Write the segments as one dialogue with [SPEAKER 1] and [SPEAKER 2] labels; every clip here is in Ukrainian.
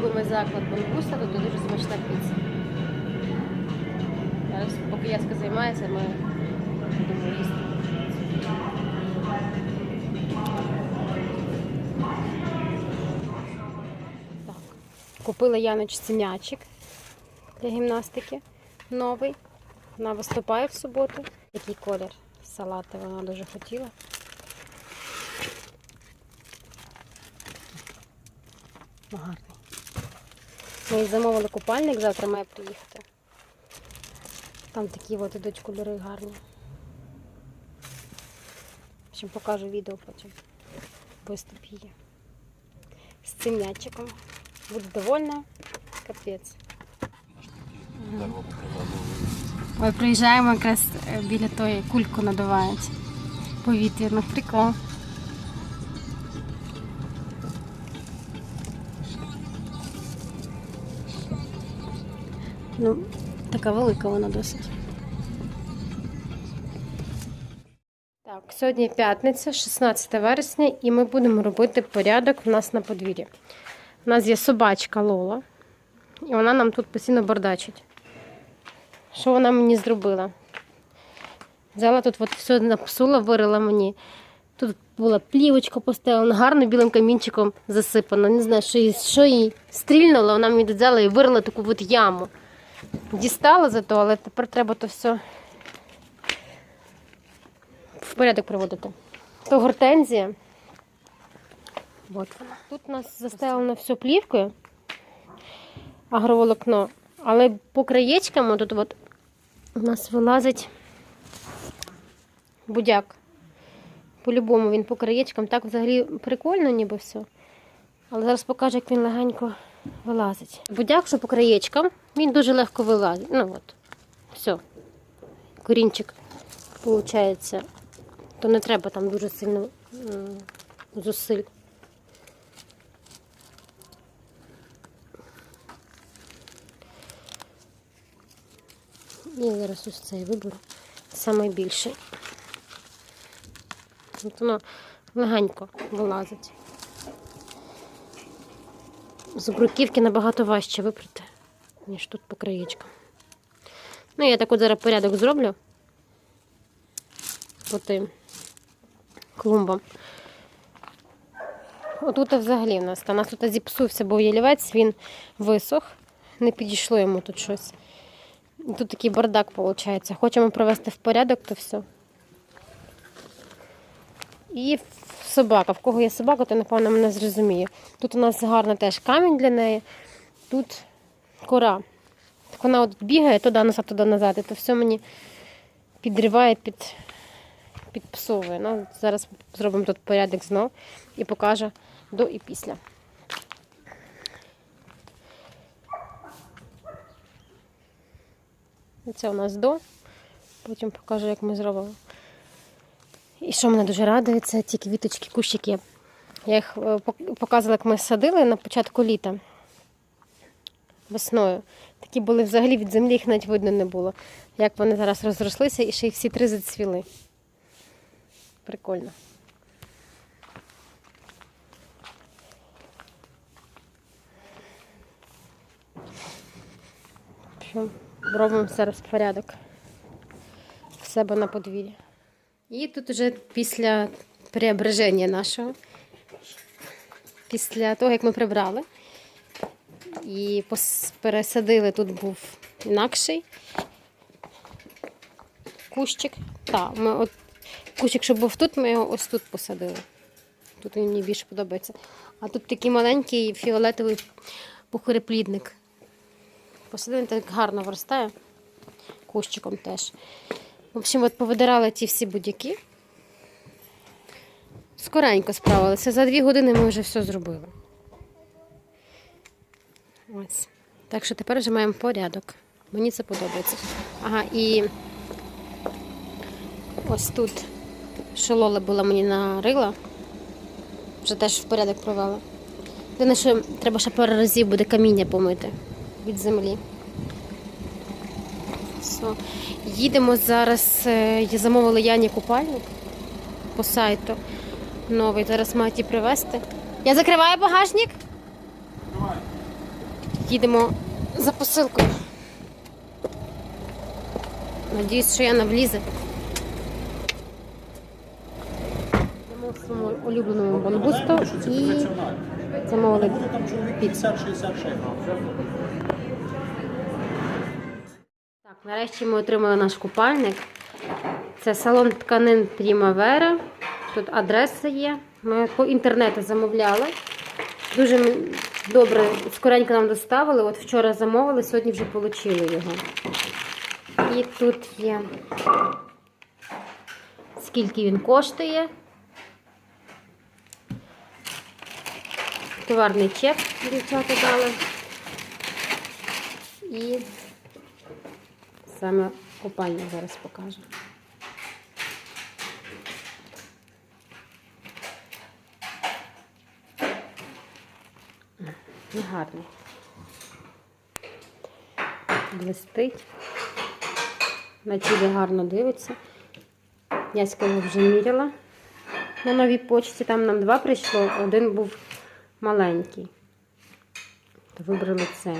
[SPEAKER 1] любимий заклад Бангуста, тут дуже смачна піца. Зараз, поки Яска займається, ми будемо їсти. Так. Купила Яночці м'ячик для гімнастики новий. Вона виступає в суботу. Який колір салати вона дуже хотіла. Гарний. Ми замовили купальник, завтра має приїхати. Там такі от ідуть кольори гарні. В покажу відео потім. Виступ її. З цим м'ячиком. Буде довольна. Капець. Ой, приїжджаємо якраз е, біля тої кульку надувають. Повітряно, прикол. Ну, така велика вона досить. Так, сьогодні п'ятниця, 16 вересня, і ми будемо робити порядок у нас на подвір'ї. У нас є собачка Лола, і вона нам тут постійно бардачить. Що вона мені зробила? Взяла тут от все напсула, вирила мені. Тут була плівочка поставлена, гарно білим камінчиком засипана. Не знаю, що їй, що їй стрільнуло, вона мені взяла і вирила таку от яму. Дістала зато, але тепер треба то все в порядок приводити. То гортензія. От вона. Тут у нас застелено все плівкою, агроволокно, але по краєчкам тут от у нас вилазить будяк. По-любому він по краєчкам. Так взагалі прикольно, ніби все. Але зараз покажу, як він легенько вилазить. Будяк, що по краєчкам, він дуже легко вилазить. Ну от, все. Корінчик, виходить, то не треба там дуже сильно зусиль. Я зараз ось цей виберу. Найбільший. От воно легенько вилазить. З бруківки набагато важче випрати, ніж тут по краєчкам. Ну, я так от зараз порядок зроблю по тим клумбам. Отут взагалі в нас. Та у нас тут зіпсувся, бо ялівець, він висох, не підійшло йому тут щось. Тут такий бардак виходить. Хочемо привести в порядок, то все. І собака. В кого є собака, то напевно мене зрозуміє. Тут у нас гарний теж камінь для неї. Тут кора. Так вона от бігає туди назад, туди назад. І то все мені підриває, під, підпсовує. Ну, зараз зробимо тут порядок знов і покажу до і після. Це у нас до. Потім покажу, як ми зробимо. І що мене дуже радує, це ті квіточки, кущики. Я їх е, показувала, як ми садили на початку літа. Весною. Такі були взагалі від землі, їх навіть видно не було. Як вони зараз розрослися і ще й всі три зацвіли. Прикольно. Робимо зараз порядок в себе на подвір'ї. І тут уже після преображення нашого, після того, як ми прибрали і пересадили, тут був інакший кущик. Так, ми от кущик, що був тут, ми його ось тут посадили. Тут він мені більше подобається. А тут такий маленький фіолетовий пухореплідник. Посадили, так гарно виростає. Кущиком теж. В общем, от повидирали ті всі будь-які. Скоренько справилися. За дві години ми вже все зробили. Ось. Так що тепер вже маємо порядок. Мені це подобається. Ага, і ось тут шолола була мені нарила. Вже теж в порядок провела. Єдине, що треба ще пару разів буде каміння помити від землі. Все. Їдемо зараз. е, Я замовила Яні купальник по сайту новий. Зараз мають її привезти. Я закриваю багажник. Їдемо за посилкою. Надіюсь, що я влізе. Йдемо в своєму улюбленому бонбусту і замовили піцу. Так, нарешті ми отримали наш купальник. Це салон тканин Primavera. Тут адреса є. Ми по інтернету замовляли. Дуже добре, скоренько нам доставили. От вчора замовили, сьогодні вже отримали його. І тут є скільки він коштує. Товарний чек дівчата дали. І саме купальник зараз покажу. Гарний. Блистить. На тілі гарно дивиться. Яська його вже міряла на новій почті. Там нам два прийшло, один був маленький. То вибрали цей.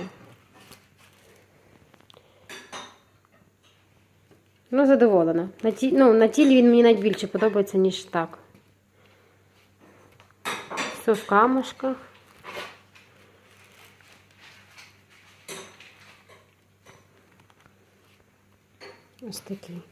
[SPEAKER 1] Ну, задоволена. На, ті, ну, на тілі він мені навіть більше подобається, ніж так. Все в камушках. Ось такий.